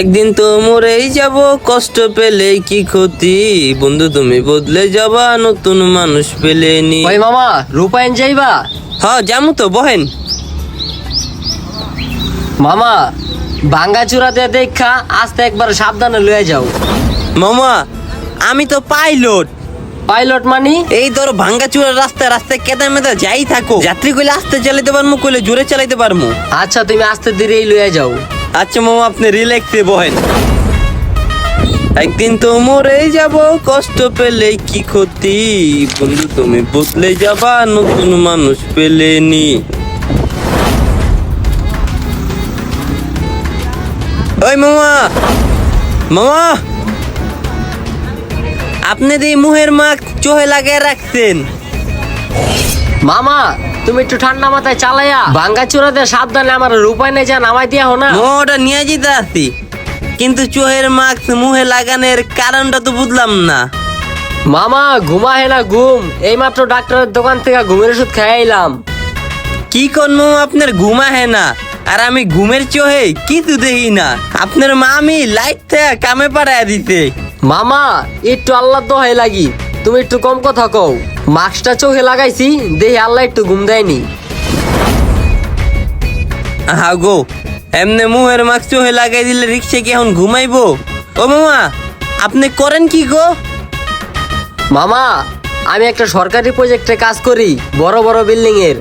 একদিন তো মরেই যাব কষ্ট পেলে কি ক্ষতি? বন্ধু তুমি বদলে যাবা নতুন মানুষ পেলে নি। ওই মামা রূপায়ণ যাইবা? হ জামু তো বহেন। মামা ভাঙ্গা চূড়াতে দেখা আস্তে একবার সাবধানে লয়ে যাও। মামা আমি তো পাইলট। পাইলট মানি? এই ধরো ভাঙ্গা চূড়ার রাস্তায় রাস্তায় কেদা মেদা যাই থাকো। যাত্রী কইলে আস্তে চালাইতে পারমু কইলে জোরে চালাইতে পারমু। আচ্ছা তুমি আস্তে ধীরেই লয়ে যাও। আচ্ছা মামা, আপনি রিল্যাক্সে বহেন। একদিন তো মরে যাব, কষ্ট পেলে কি ক্ষতি? বন্ধু, তুমি বদলে যাবা, নতুন মানুষ পেলে নি। ওই মামা মামা, আপনি এই মুহের মাখ চোহে লাগিয়ে রাখছেন। মামা তুমি একটু ঠান্ডা মাথায় চালাইয়া ভাঙ্গা চূড়াতে সাবধানে আমার রূপায়ণে যা নামাই দিয়া হো না। মামা ওটা নিয়ে যেতে আসি কিন্তু চোহের মাস্ক মুহে লাগানোর কারণটা তো বুঝলাম না। মামা ঘুমা হে না ঘুম। এইমাত্র ডাক্তারের দোকান থেকে ঘুমের ওষুধ খাইলাম কি করব আপনার ঘুমা হে না? আর আমি ঘুমের চোহে কিছু দেখি না। আপনার মা আমি লাইট থেকে কামে পাড়ায় দিতে মামা একটু আল্লাহ দোহাই লাগি। তুমি একটু কম কথা কও। মাস্কটা চোখে লাগাইছি দেখি আল্লাহ একটু ঘুম দেয়নি। হা গো এমনি মুহের মাস্ক চোখে লাগাই দিলে রিক্সে কি এখন ঘুমাইবো? ও মামা আপনি করেন কি গো? মামা আমি একটা সরকারি প্রজেক্টে কাজ করি বড় বড় বিল্ডিং এর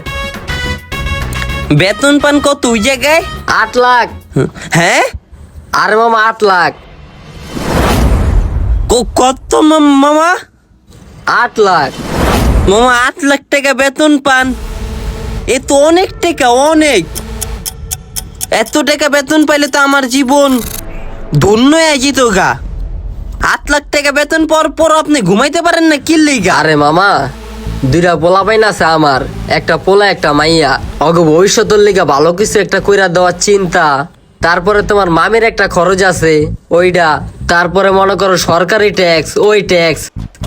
বেতন পান কত ওই জায়গায়? আট লাখ। হ্যাঁ? আরে মামা আট লাখ। কত মামা? আট লাখ। মামা, আট লাখ টাকা বেতন পান। এ তো অনেক টাকা, অনেক। এত টাকা বেতন পাইলে তো আমার জীবন ধন্য যেত গা। আট লাখ টাকা বেতন পর পর আপনি ঘুমাইতে পারেন না, কি লিগা? আরে মামা, দুইটা পোলা পাইন আছে আমার, একটা পোলা, একটা মাইয়া। অগ ভবিষ্যতের লিগা ভালো কিছু একটা কইরা দেওয়ার চিন্তা। তারপরে তোমার মামির একটা খরচ আছে ওইটা তারপরে মনে করো সরকারি ট্যাক্স, ওই ট্যাক্স,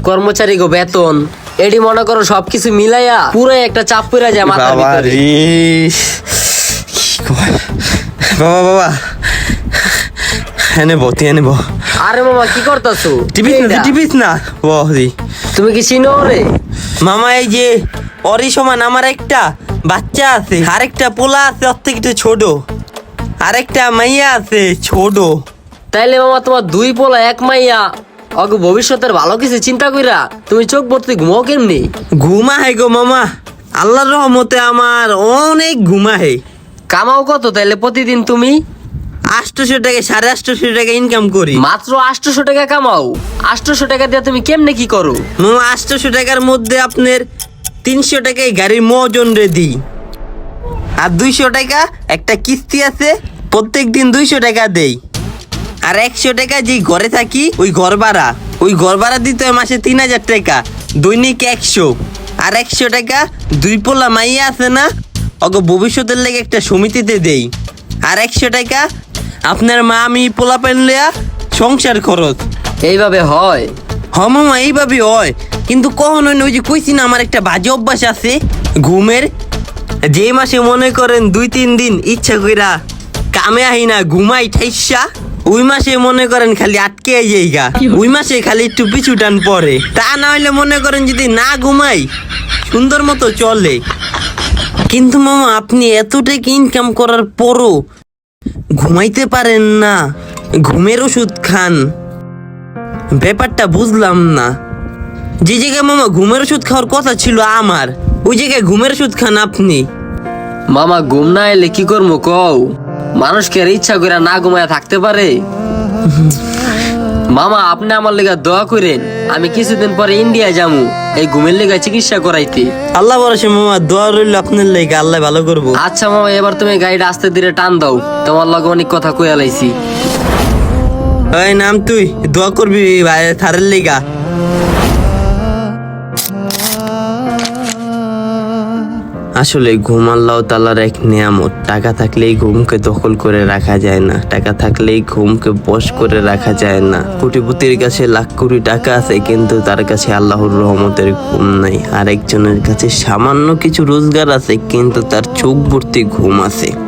কর্মচারী গো বেতন। এডি মনে করো সবকিছু মিলাইয়া পুরো একটা চাপ পড়া যায় মাথার ভিতরে। বাবা বাবা। এনে বো তুই এনে বো আরে মামা কি করতাছো? টিপিস না টিপিস না। বহ দি তুমি কি চিনো রে? মামা এই যে অরি সমান আমার একটা বাচ্চা আছে আরেকটা পোলা আছে ওর থেকে একটু ছোট। আরেকটা মাইয়া আছে ছোট। তাইলে মামা তোমার দুই পোলা এক মাইয়া অগ ভবিষ্যতের ভালো কিছু চিন্তা কইরা তুমি চোখ ভর্তি ঘুমাও কেমনি? ঘুমা হে গো মামা। আল্লাহর রহমতে আমার অনেক ঘুমা হে কামাও কত তাইলে প্রতিদিন তুমি? আটশোশো টাকা সাড়ে আটশোশো টাকা ইনকাম করি। মাত্র আটশোশো টাকা কামাও। আটশোশো টাকা দিয়ে তুমি কেমনে কি করো? মামা আটশোশো টাকার মধ্যে আপনার তিনশো টাকায় গাড়ির মজন রে দিই। আর দুইশো টাকা একটা কিস্তি আছে প্রত্যেক দিন দুইশো টাকা দেই। আর একশো টাকা যে ঘরে থাকি ওই ঘর ভাড়া। ওই ঘর ভাড়া দিতে মাসে তিন হাজার টাকা দৈনিক একশো। আর একশো টাকা দুই পোলা মাইয়া আছে না ওকে ভবিষ্যতের লেগে একটা সমিতিতে দেই। আর একশো টাকা আপনার মা আমি পোলা পেন লিয়া সংসার খরচ। এইভাবে হয়? হ মামা এইভাবে হয়। কিন্তু কখনো ওই যে কইছি না আমার একটা বাজে অভ্যাস আছে। ঘুমের যে মাসে মনে করেন দুই তিন দিন ইচ্ছা কইরা কামে আহি না ঘুমাই ঠাইসা। ওই মাসে মনে করেন খালি আটকে যাইগা ওই মাসে খালি একটু পিছু টান পরে তা না হইলে মনে করেন যদি না ঘুমাই সুন্দর মতো চলে। কিন্তু মামা আপনি এতটাকে ইনকাম করার পরও ঘুমাইতে পারেন না ঘুমের ওষুধ খান। ব্যাপারটা বুঝলাম না। যে জায়গায় মামা ঘুমের ওষুধ খাওয়ার কথা ছিল আমার ওই জায়গায় ঘুমের ওষুধ খান আপনি। মামা ঘুম না এলে কি করব কও? মানুষকে আর ইচ্ছা করে না ঘুমায় থাকতে পারে? মামা আপনি আমার লেগা দোয়া করেন আমি কিছুদিন পরে ইন্ডিয়া যামু এই ঘুমের লেগা চিকিৎসা করাইতে। আল্লাহ বরসে মামা দোয়া রইল আপনার লেগে আল্লাহ ভালো করব। আচ্ছা মামা এবার তুমি গাড়িটা আস্তে ধীরে টান দাও তোমার লগে অনেক কথা কইয়া লাইছি। নাম তুই দোয়া করবি ভাই থারের লেগা। আসলে ঘুম আল্লাহ তালার এক নিয়ামত। টাকা থাকলেই ঘুমকে দখল করে রাখা যায় না। টাকা থাকলেই ঘুমকে বশ করে রাখা যায় না। কোটিপতির কাছে লাখ কোটি টাকা আছে, কিন্তু তার কাছে আল্লাহর রহমতের ঘুম নাই। আর একজনের কাছে সামান্য কিছু রোজগার আছে, কিন্তু তার চোখ ভর্তি ঘুম আছে।